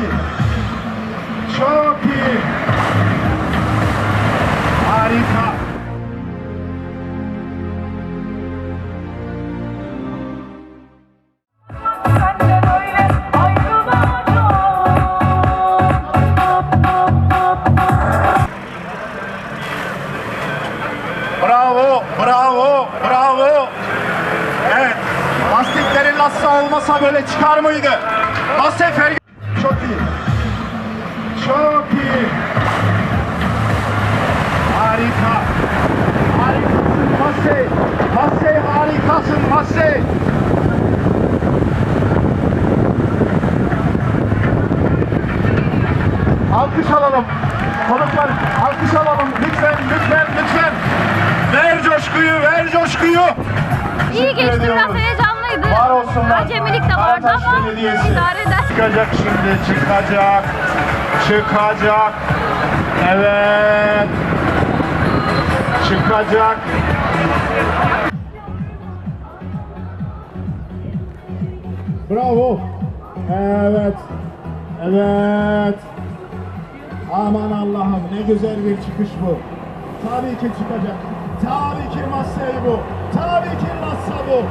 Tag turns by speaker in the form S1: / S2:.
S1: iyi. Çok iyi. Harika. Bravo, bravo, bravo. Evet, lastiklerin lassa olmasa böyle çıkar mıydı? Ferguson. İyi. Çok iyi. Harika. Harikasın Masse. Masse harikasın Masse. Alkış alalım. Konuklar alkış alalım. Lütfen, lütfen, lütfen. Ver coşkuyu, ver coşkuyu.
S2: İyi geçti biraz.
S1: Var olsunlar.
S2: Acemilik de vardı
S1: Karataş
S2: ama
S1: Belediyesi.
S2: idare eder.
S1: Çıkacak şimdi, çıkacak. Çıkacak. Evet. Çıkacak. Bravo. Evet. Evet. Aman Allah'ım ne güzel bir çıkış bu. Tabii ki çıkacak. Tabii ki Massey bu. Tabii ki Massa bu.